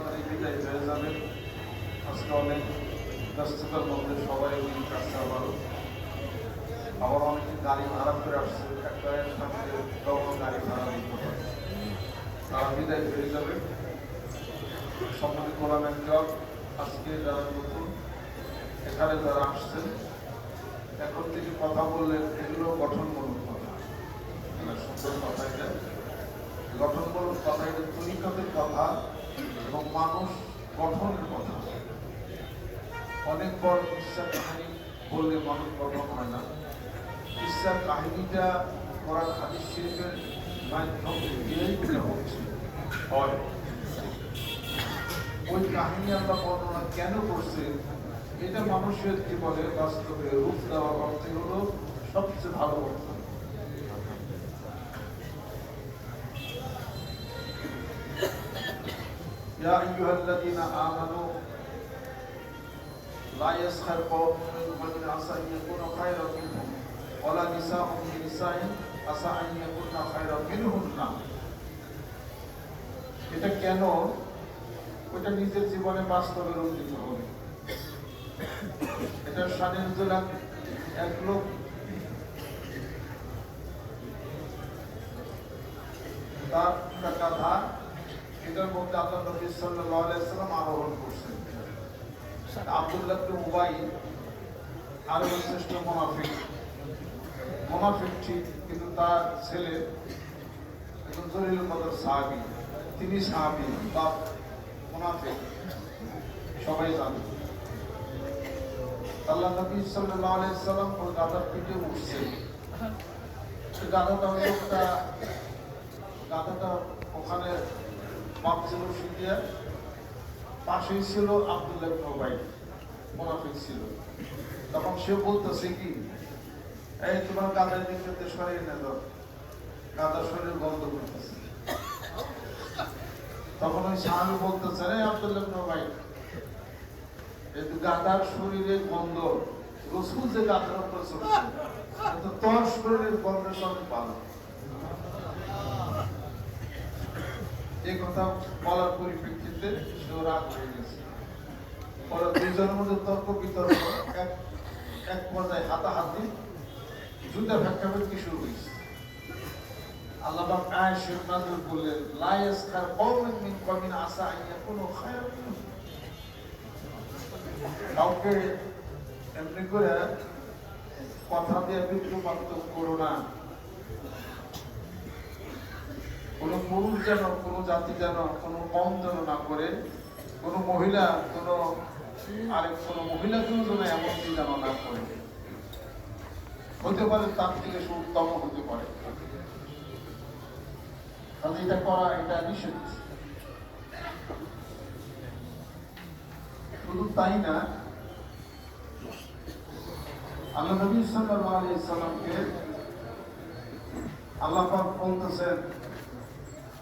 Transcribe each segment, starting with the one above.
তাড়াতাড়ি বিদায় হয়ে যাবে আজকে অনেক ব্যস্ততার মধ্যে সবাই ওই কাজটা আবারও আবার অনেকে গাড়ি ভাড়া করে আসছে একবারের সাথে কখনো গাড়ি ভাড়া দিতে পারে তারা বিদায় হয়ে যাবে সম্মতি কোরআন জব আজকে যারা নতুন এখানে যারা আসছেন এখন থেকে কথা বললেন এগুলো গঠনমূলক কথা সুন্দর কথা এটা গঠনমূলক কথা এটা তরিকতের কথা এবং মানুষ গঠনের কথা। অনেক বড় ইচ্ছার কাহিনী বললে মানুষ গঠন হয় না। ইচ্ছার কাহিনীটা করার হাদিস হয়। ওই কাহিনী আমরা বর্ণনা কেন করছে? এটা মানুষের জীবনে বাস্তবে রূপ দেওয়ার অর্থে হলো সবচেয়ে ভালো অর্থ। يا أيها الذين آمنوا لا يسخر قوم من قوم عسى أن يكونوا خيرا منهم ولا نساء من نساء عسى أن يكون خيرا منهن এটা কেন ওটা নিজের জীবনে বাস্তবে রূপ দিতে হবে এটা স্বাধীন জেলার এক লোক তার একটা গাধা এটার মধ্যে আল্লাহ নবী সাল্লাল্লাহু আলাইহি সাল্লাম আরোহণ করছেন। আব্দুল্লাহ উবাই আরবের শ্রেষ্ঠ মুনাফিক। মুনাফিক ঠিক কিন্তু তার ছেলে একজন জলিল কদর সাহাবী। তিনি সাহাবী বাপ মুনাফিক। সবাই জানে। আল্লাহ নবী সাল্লাল্লাহু আলাইহি সাল্লাম ওই গাধার পিঠে উঠছে সে গাধাটা লোকটা গাধাটা ওখানে বাপ ছিল পাশেই ছিল আব্দুল্লাহ মোবাইল মোনাফিক ছিল। তখন সে বলতেছে কি, এই তোমার গাধার দিকে সরিয়ে শরীর গন্ধ করতেছে। তখন ওই সাহাবি বলতেছে রে আব্দুল্লাহ এই গাধার শরীরে গন্ধ, রসুল যে গাধার উপর তোর শরীরের গন্ধের সঙ্গে ভালো এই কথা বলার পরিপ্রেক্ষিতে রাগ হয়ে গেছে। পরে দুইজনের মধ্যে তর্ক, বিতর্ক এক এক পর্যায়ে হাতাহাতি যুদ্ধ ভেক্কাভেক্কি শুরু হয়েছে। আল্লাহ পাক আয়েশা নাযিল করলেন লা ইয়াসখার কওমিন মিন আসা আন ইয়াকুনু খায়রান মিনহুম কাউকে এমনি করে কথা দিয়ে বিদ্রুপান্ত করো না। কোন পুরুষ যেন, কোনো জাতি যেন, কোনো কম যেন না করে কোনো মহিলা, কোনো আরেক, কোন মহিলাকেও যেন এমনটি যেন না করে হতে পারে তার থেকে সে উত্তম হতে পারে। তাহলে এটা করা, এটা নিষেধ। শুধু তাই না, আল্লাহ নবী সাল্লাল্লাহু আলাইহি সাল্লামকে আল্লাহ বলতেছেন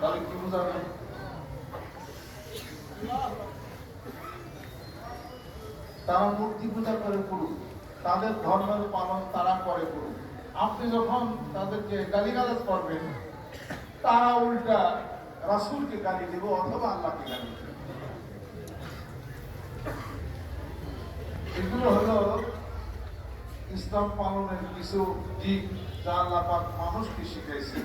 তাহলে কি বোঝাবে? তারা মূর্তি পূজা করে করুক, তাদের ধর্মের পালন তারা করে করুক। আপনি যখন তাদেরকে গালিগালাজ করবেন, তারা উল্টা রাসুলকে গালি দেব অথবা আল্লাহকে গালি দেব। এগুলো হলো ইসলাম পালনের কিছু দিক। যা আল্লাহ পাক মানুষকে শিখাইছে।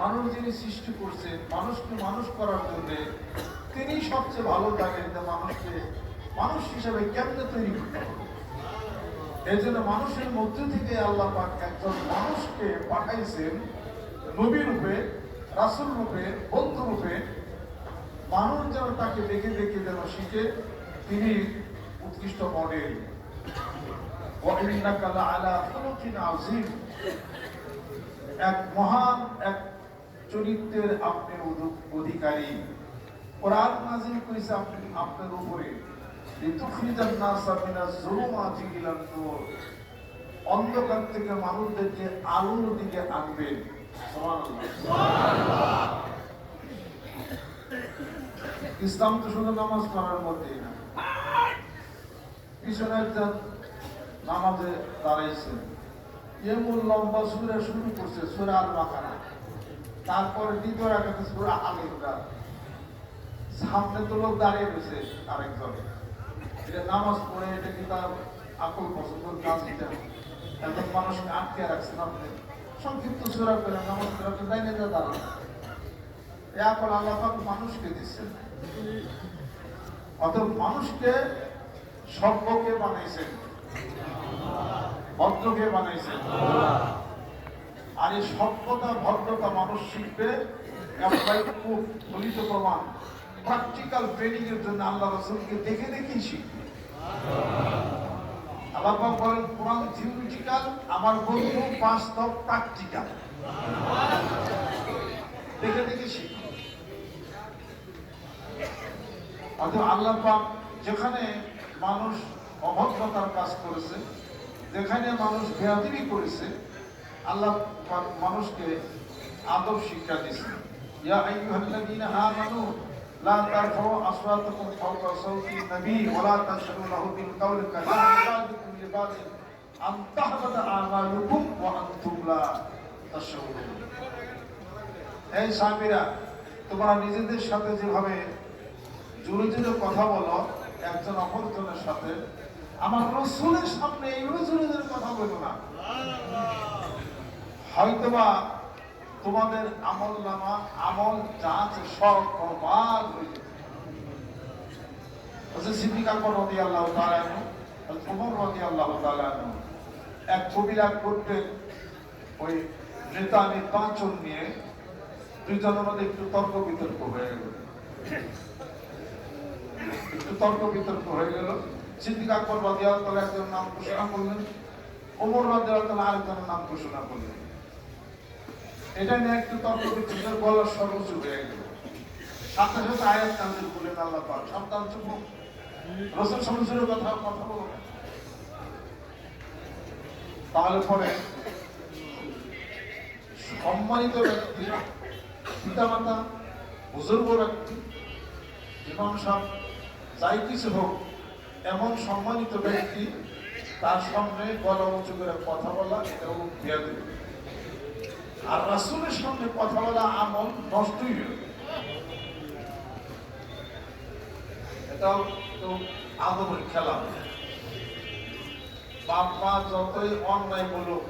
মানুষ যিনি সৃষ্টি করছে, মানুষকে মানুষ করার জন্য তিনি সবচেয়ে ভালো জানেন যে মানুষকে মানুষ হিসাবে কেমনে তৈরি করতে হবে। এই জন্য মানুষের মধ্যে থেকে আল্লাহ পাক একজন মানুষকে পাঠাইছেন নবী রূপে, রাসুল রূপে, বন্ধু রূপে। মানুষ যেন তাকে দেখে দেখে যেন শিখে, তিনি উৎকৃষ্ট মডেল। وإنك لعلى خلق عظيم এক মহান এক চরিত্রের আপনি অধি- অধিকারী কোরআন নাজিল করেছে আপনি আপনার উপরে লিতুখরিজান নাসা মিনাজ জুলুমাতি ইলান নূর অন্ধকার থেকে মানুষদেরকে আলোর দিকে আনবেন সুবহানাল্লাহ ইসলাম তো শুধু নামাজ পড়ার মধ্যেই না পিছনে একজন নামাজে দাঁড়াইছে। এমন লম্বা সুরে শুরু করছে, সুরা আল বাকারা তারপরে দ্বিতীয় রাখাতে সুরা আল ইমরান সামনে তো লোক দাঁড়িয়ে রয়েছে আরেকজন। এটা নামাজ পড়ে, এটা কি তার আকল পছন্দ? কাজ এটা এখন মানুষকে আটকে রাখছেন আপনি। সংক্ষিপ্ত সুরা করে নামাজ পড়ে, আপনি দাঁড়িয়ে যা, দাঁড়ান। এই আকল মানুষকে দিচ্ছেন। অত মানুষকে সভ্যকে বানাইছেন ভদ্রকে বানাইছেন আর এই সভ্যতা, ভদ্রতা মানুষ শিখবে খুব ফলিত প্রমাণ প্র্যাকটিক্যাল ট্রেনিং এর জন্য আল্লাহ রসুলকে দেখে দেখেই শিখবে। আল্লাহ বলেন থিওরিটিক্যাল আমার বন্ধু বাস্তব প্র্যাকটিক্যাল দেখে দেখে শিখবে। অথবা আল্লাহ যেখানে মানুষ অভদ্রতার কাজ করেছে যেখানে মানুষ বেয়াদিবি করেছে, আল্লাহ মানুষকে আদব শিক্ষা দিয়েছে। ইয়া আইয়ুহাল্লাযীনা আমানু লা তারফাউ আসওয়াতাকুম ফাওকা সাওতি নবী ওয়া লা তাশহাদু লাহু বিল কাওলি কাজালিকা বা'দুকুম লিবা'দিন আন তাহবাতা আমালুকুম ওয়া আনতুম লা তাশউরুন এই সাহাবীরা, তোমরা নিজেদের সাথে যেভাবে জোরে জোরে কথা বলো, একজন অপরজনের সাথে আমার রসুলের সামনে জোরে জোরে কথা বলো না। হয়তোবা তোমাদের আমল নামা, আমল যা আছে রদি আল্লাহ এক ওই নিয়ে। মধ্যে একটু তর্ক বিতর্ক হয়ে একটু তর্ক বিতর্ক হয়ে গেল। সিদ্দিক আকবর রাদিয়াল তাআলা একজন নাম ঘোষণা করলেন, ওমর তাআলা আরেকজনের নাম ঘোষণা করলেন। এটা নিয়ে একটু তর্ক বিতর্কের গলার সর্বোচ্চ হয়ে গেল। সাথে সাথে আয়াত কান্দিল বলেন আল্লাহ পাক। সাবধান, চুপ রসুল সমস্যার কথা কথা বলো তাহলে পরে সম্মানিত ব্যক্তি, পিতামাতা, বুজুর্গ ব্যক্তি, ইমাম সাহেব, যাই কিছু হোক এমন সম্মানিত ব্যক্তি, তার সামনে গলা উঁচু করে কথা বলা এবং বেয়াদবি আর রাসূলের সামনে কথা বলা আমল নষ্টই হয়ে এটাও তো আদমের খেলা। বাপ মা যতই অন্যায় বলুক,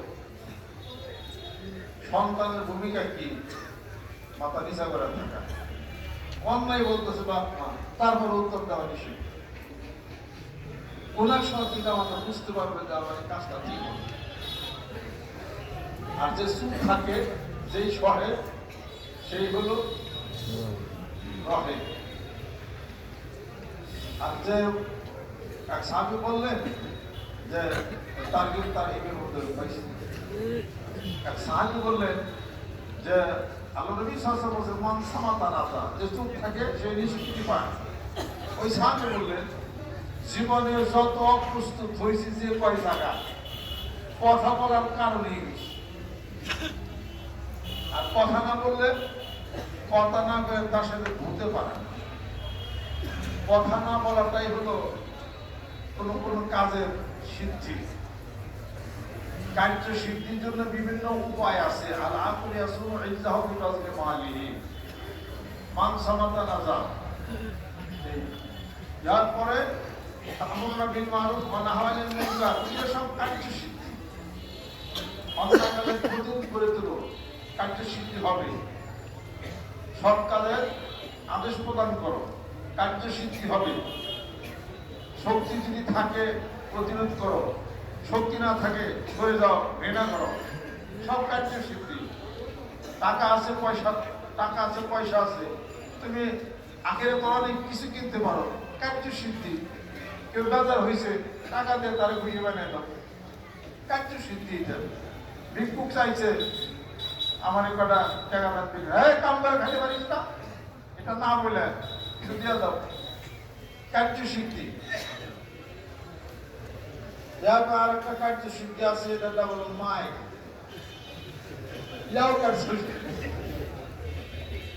সন্তানের ভূমিকা কি? মাথা নিচা করে থাকা। অন্যায় বলতেছে বাপ তারপর উত্তর দেওয়া নিষেধ কোনার সময় পিতা মাতা বুঝতে পারবে যে আমার এই কাজটা ঠিক হবে। আর যে সুখ থাকে, যেই শহরে সেই হলো রহে। আর যে এক সাহাবি বললেন যে তারগিব তারহিবের মধ্যে পাইছি এক সাহাবি বললেন যে, আল্লাহ নবী সাহসা বলছে মন সামাতা যে চুপ থাকে, সে নিষ্কৃতি পায়। ওই সাহাবি বললেন জীবনে যত অপ্রস্তুত হয়েছে যে কয় জায়গা, কথা বলার কারণে আর কথা না বললে কথা না বলে তার সাথে ঘুরতে পারে না। কথা না বলাটাই হলো কোনো কোনো কাজের সিদ্ধি। কার্য সিদ্ধির জন্য বিভিন্ন উপায় আছে। আর আকুলি আসুন ইজাহ বিরাজকে মালিহি মান সামাতা নাজা যার পরে সৎ আদেশ প্রদান করো কার্য সিদ্ধি হবে। শক্তি যদি থাকে প্রতিরোধ করো শক্তি না থাকে সরে যাও ঘৃণা করো সব কার্য সিদ্ধি টাকা আছে পয়সা টাকা আছে পয়সা আছে তুমি তো অনেক কিছু কিনতে পারো কার্য সিদ্ধি কেউ বাজার হয়েছে টাকা দিয়ে তারা ঘুরিয়ে দাও। কার্য সিদ্ধি এটা ভিক্ষুক চাইছে, আমার কটা টাকা বাদ হ্যাঁ কাম করে খাইতে পারিস না? এটা না বলে কিছু দিয়ে দাও। কার্যসিদ্ধি দেখো আর একটা কার্যসিদ্ধি আছে এটা বলো মাইক ইয়াও কার্যসিদ্ধি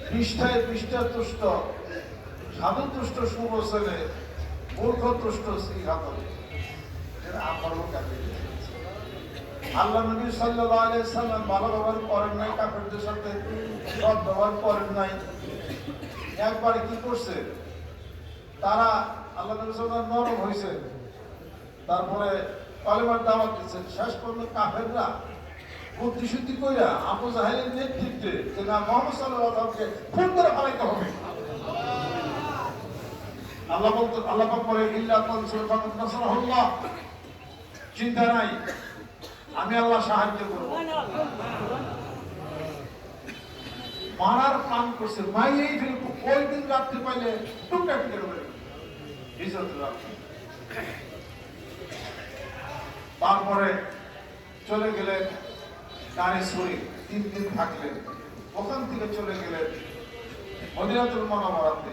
পৃষ্ঠায় পৃষ্ঠা তুষ্ট। সাধু তুষ্ট সুবসনে মূর্খ তুষ্ট শ্রীঘাতন এরা আমরাও কাজে আল্লাহ নবী সাল্লাম ভালো ব্যবহার করেন নাই, কাফেরদের সাথে সৎ ব্যবহার করেন নাই। একবার কি করছে? তারা আল্লাহ নবী সাল্লাল্লাহু নরম হয়েছে তারপরে কলেমার দাওয়াত দিচ্ছেন। শেষ পর্যন্ত কাফেররা বুদ্ধি শুদ্ধি কইরা আবু জাহেলের নেতৃত্বে যে না, মোহাম্মদ সাল্লামকে খুন করে ফেলাইতে হবে। আল্লাহ আল্লাহ বলে, ইল্লা নাসরাহুল্লাহ। চিন্তা নাই। আমি আল্লাহ সাহায্য করব। মারার প্ল্যান করছে মাইয়েই ফেলব। ওই দিন রাত্রে পাইলে টুকটা ফিরে ইজ্জত তারপরে চলে গেলেন নারী শরীর। তিন দিন থাকলেন। ওখান থেকে চলে গেলেন মদিনাতুল মনোবরাতে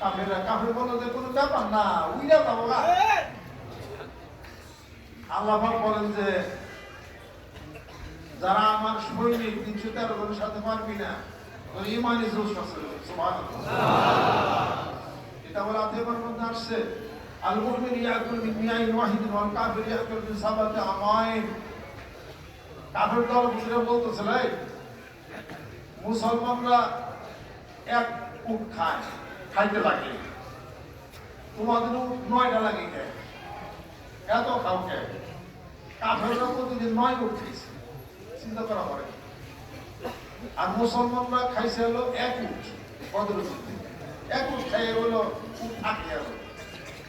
কাফের বলল যে কোনো ব্যাপার? না উইরা যাব না। আল্লাহ বলেন যে যারা আমার সৈনিক তিনশো তেরো জনের সাথে পারবি না ইমানি জোশ আছে এটা বলে মধ্যে আসছে। আল মুমিন ইয়াকুল মিন মিয়াইন ওয়াহিদিন ওয়াল কাফির ইয়াকুল মিন সাবাতি আমাইন কাফের দল বলতেছে ভাই মুসলমানরা এক উট খায়। খাইতে লাগে তোমাদের নয়টা লাগে এত খাও খায়। কাফেররা প্রতিদিন নয় উট খাইছে। চিন্তা করা পরে আর মুসলমানরা খাইছে হলো এক উট বদর এক উট খাইয়ে হলো থাকি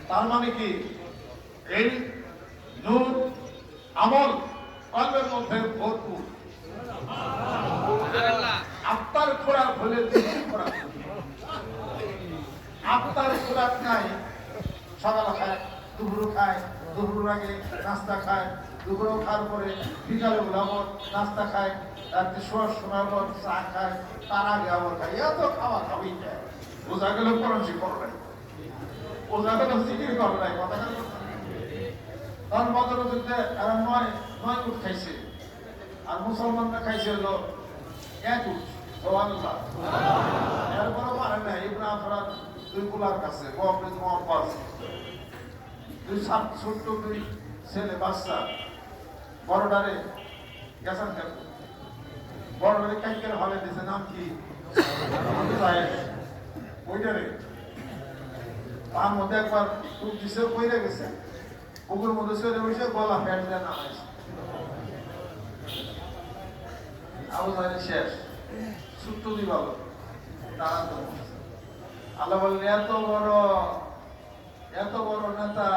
তার মানে কি? এই নূর আমল কলবের মধ্যে ভরপুর। আত্মার খোরাক হলে খোরাক। আত্মার খোরাক নাই সকালে খায় দুপুর খায় দুপুর আগে নাস্তা খায়, দুপুরও খাওয়ার পরে বিকালে আবার নাস্তা খায়, রাত্রে শোয়ার সময় আবার চা খায়, তার আগে আবার খায়, এত খাওয়া খাওয়াই খায়। বোঝা গেল করেছি করো নাই। বোঝা গেল জিকির করো নাই, কথা গেল তখন বদর যুদ্ধে এরা নয় নয় উঠ খাইছে। আর মুসলমানরা খাইছে হলো এক উঠ সোয়াল্লাহ এরপরে পারে না ইবনে আফরাদ দুই কাছে ছোট্ট দুই ছেলে, বাচ্চা। বড়ডারে গেছেন কেন? বড়ডারে কাইকের হলে দিছে, নাম কি? ওইটারে তার মধ্যে একবার খুব দিছে কইরে গেছে। পুকুর মধ্যে সরে বসে গলা ফ্যাট দেয় নামাইছে। আবু শেষ। ছোট্ট দিবাল তারা আল্লাহ বললেন, এত বড় এত বড় নেতা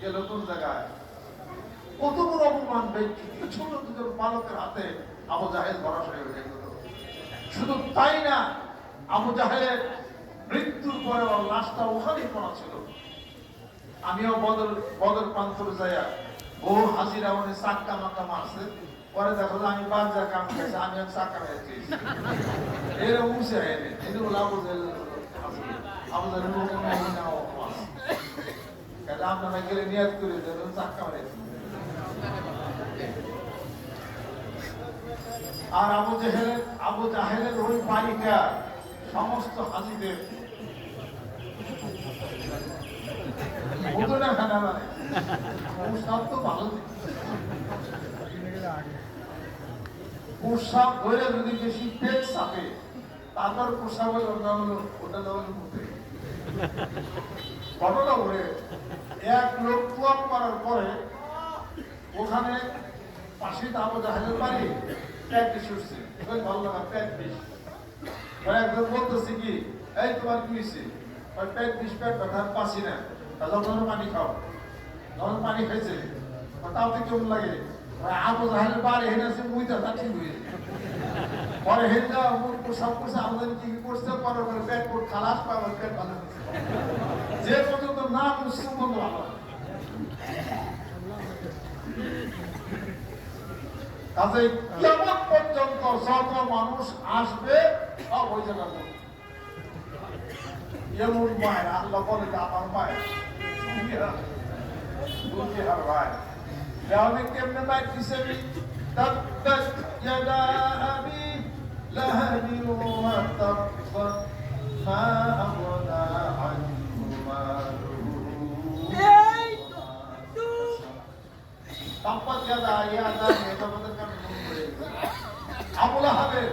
গেল কোন জায়গায়, কত বড় অপমান ব্যক্তি ছোট দুজন হাতে আবু জাহেদ হয়ে গেল। শুধু তাই না, আবু জাহেলের মৃত্যুর পরে ওর লাশটা ওখানেই পড়া ছিল। আমিও বদর বদর প্রান্তর যাইয়া বহু হাজিরা উনি চাক্কা মাক্কা মারছে। পরে দেখো আমি যা কাম খাইছে আমি চাক্কা খাইছি এর উঠছে এনে এটা বলে মাছ কাজে আপনারা গেলে নিয়াত করে দেবেন চাক্কা মারাইছি আর আবু জাহেলের আবু জাহেলের ওই বাড়িটা সমস্ত মানে। ধরে যদি বেশি পেট চাপে তারপর হলে, ওটা হলো ঘটনা করে এক লোক তোয়াপ করার পরে ওখানে পাশে আবু জাহেলের বাড়ি বেশি উঠছে। ভালো লাগা বেশি একজন বলতেছে কি, এই তোমার কি হয়েছে পেট বিষ, পেট না। তা যখন পানি খাও। যখন পানি খাইছে। ও, তাও তো কেমন লাগে? আবু জাহালের বাড়ি হেনে আছে মুইটা তা ঠিক হয়ে পরে যাওয়া মুখ সব করছে আমাদের কি করছে, পরে পেট পুট খালাস আমার পেট ভালো। যে পর্যন্ত না মুসলিম বন্ধু ভালো কাজে কেমন পর্যন্ত যত মানুষ আসবে সব ওই জায়গা এমন মায়ের আল্লাহ বলে যে আমার মায়ের বুঝি হার ভাই তাহলে কেমনে মায়ের হিসেবে تبت يدا أبي لهب وتب আবুল আহাবের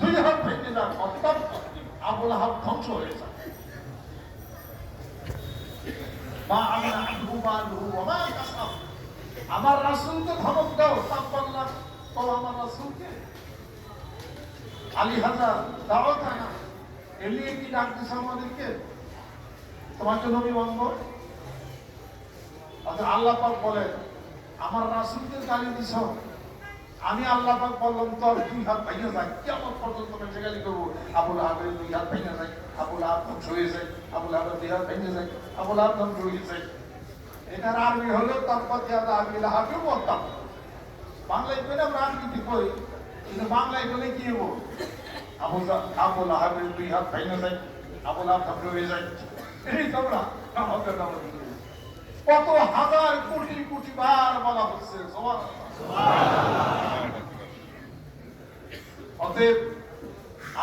দুই হাত ভেঙে যান অত্যন্ত আবুল আহাব ধ্বংস হয়ে যান আমার রাসূলকে ধমক দাও তাপ্পাত না। আমার রাসূলকে। আলী হাজার দাও না এলিয়ে কি ডাক দিছে আমাদেরকে? তোমাকে নবী বন্ধ অর্থাৎ আল্লাহ পাক বলেন, আমার রাসূলকে গালি দিছ। আমি আল্লাহ পাক বললাম, তোর দুই হাত ভেঙে যায়। কেমন পর্যন্ত বেঁচে গালি করব। আবুল আহাবের দুই হাত ভেঙে যায়। আবুল আহাব ধ্বংস হয়ে যায়। আবুল আহাবের দুই হাত ভেঙে যায়। আবুল আহাব ধ্বংস হয়ে যায়। এটার আরবি হলো, তারপর ইয়াদা আবিল আহাবে বলতাম। বাংলায় পেলে আমরা আরবিতে করি, কিন্তু বাংলায় পেলে কি হব আবু আবু লাহাবের দুই হাত খাইনে যায় আবু লাহাব হয়ে যায়। এই তোমরা কত হাজার কোটি কোটি বার বলা হচ্ছে, সবার। অতএব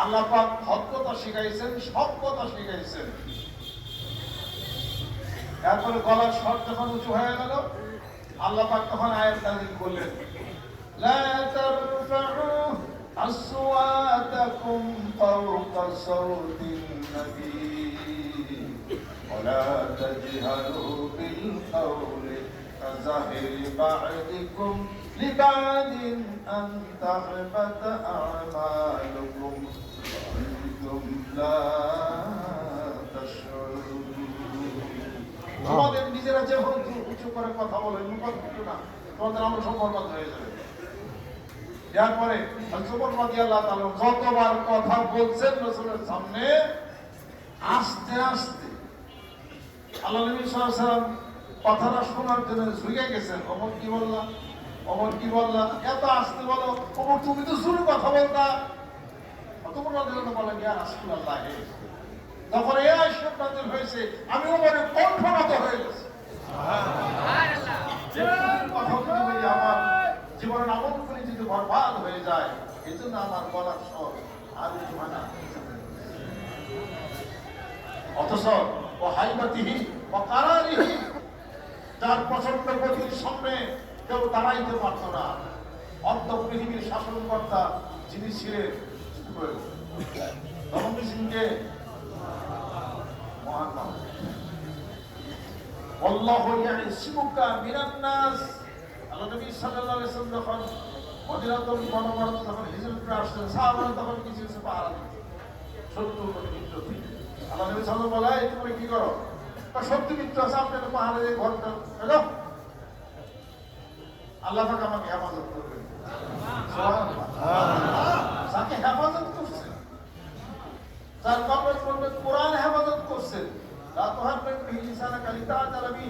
আল্লাহ পাক হত্যতা শিখাইছেন সভ্যতা শিখাইছেন। তারপরে গলার স্বর যখন উঁচু হয়ে গেল, আল্লাহ পাক তখন আয়ের নাজিল করলেন। লা أصواتكم فوق صوت النبي ولا تجهروا بالقول كزهر بعضكم لبعض أن تحبط أعمالكم وأنتم لا تشعرون তোমাদের নিজেরা যে উঁচু উঁচু করে কথা বলে মুখত কিছু না তোমাদের আমরা সম্পর্ক হয়ে যাবে জুবর রাদিয়াল্লাহু যতবার কথা বলছেন রাসূলের সামনে আস্তে আস্তে। আল্লাহ নবী সাল্লাম কথাটা শোনার জন্য ঝুঁকে গেছেন। অমর কি বললা? অমর কি বললা? এত আসতে বলো অমর তুমি তো শুরু কথা বলতা। অতপর বলেন ইয়া তখন নাযিল হয়েছে আমি ওমরের কণ্ঠনত হয়ে গেছি। কথা আমার জীবন আমল করে যদি বরবাদ হয়ে যায়, এজন্য আমার বলার স্বর আর উঁচু হয় না। অথচ ও হাইবাতিহি ও কারারিহি যার প্রচণ্ড গতির সামনে কেউ দাঁড়াইতে পারত না। অর্ধ পৃথিবীর শাসনকর্তা যিনি ছিলেন রমণী সিংকে মহান আল্লাহ মিনান্নাস নবী সাল্লাল্লাহু আলাইহি ওয়াসাল্লাম যখন মদিনাতুল মুনাওয়ারা যখন হিজরত করে আসলেন সাহাবারা তখন কিছু কিছু পাহারা দিত শত্রু করে মিত্র থেকে আল্লাহ নবী সাল্লাল্লাহু বলে এই তুমি কি করো তা শত্রু মিত্র আছে আপনি তো পাহাড়ে দিয়ে ঘরটা হ্যালো আল্লাহ পাক আমাকে হেফাজত করবেন সুবহানাল্লাহ যাকে হেফাজত করছেন যার কবর করবে কোরআন হেফাজত করছেন لا تهرب به لسانك لتعجل به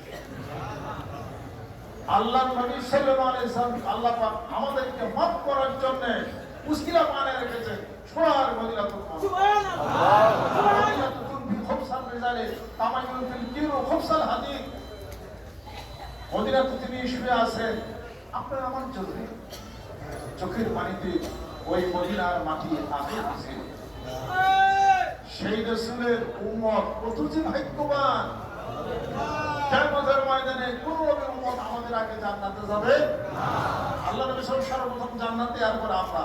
আল্লাহ নবী সাল্লাল্লাহু আলাইহি সাল্লাম আল্লাহ পাক আমাদেরকে মাফ করার জন্য মুশকিলা রেখেছেন। সোনার মদিনাতুল মুনাওয়ারা মদিনাতুল ফি খুবসাল রিজালে তামাইয়ুল ফিল কিরু খুবসাল হাদিদ। মদিনাতে তিনি শুয়ে আছেন। আপনার আমার জন্য চোখের পানিতে ওই মদিনার মাটি আগে আছে সেই রসুলের কত যে ভাগ্যবান? কেয়ামতের ময়দানে কোন জান্নাতে জান্নাতে আর পর আমরা।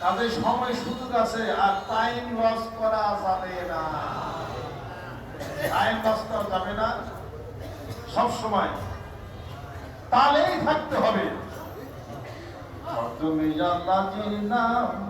কাজে সময় সুযোগ আছে, আর টাইম লস করা যাবে না। টাইম লস করা যাবে না। সব সময়। তালেই থাকতে হবে। তুমি জানা নাম